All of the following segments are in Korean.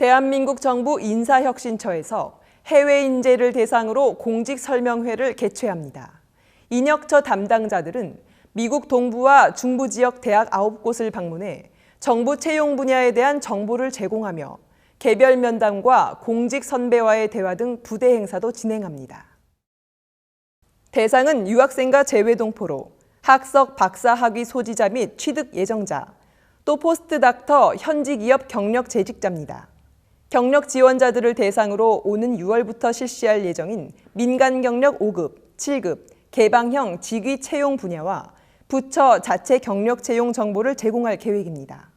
대한민국 정부 인사혁신처에서 해외 인재를 대상으로 공직 설명회를 개최합니다. 인혁처 담당자들은 미국 동부와 중부 지역 대학 9곳을 방문해 정부 채용 분야에 대한 정보를 제공하며 개별 면담과 공직 선배와의 대화 등 부대 행사도 진행합니다. 대상은 유학생과 재외동포로 학석 박사 학위 소지자 및 취득 예정자, 또 포스트 닥터 현지 기업 경력 재직자입니다. 경력 지원자들을 대상으로 오는 6월부터 실시할 예정인 민간 경력 5급, 7급, 개방형 직위 채용 분야와 부처 자체 경력 채용 정보를 제공할 계획입니다.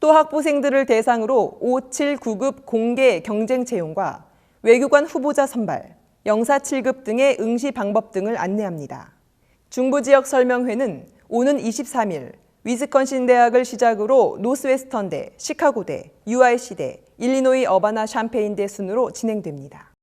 또 학부생들을 대상으로 5, 7, 9급 공개 경쟁 채용과 외교관 후보자 선발, 영사 7급 등의 응시 방법 등을 안내합니다. 중부 지역 설명회는 오는 23일 위스컨신 대학을 시작으로 노스웨스턴대, 시카고대, UIC대, 일리노이 어바나 샴페인대 순으로 진행됩니다.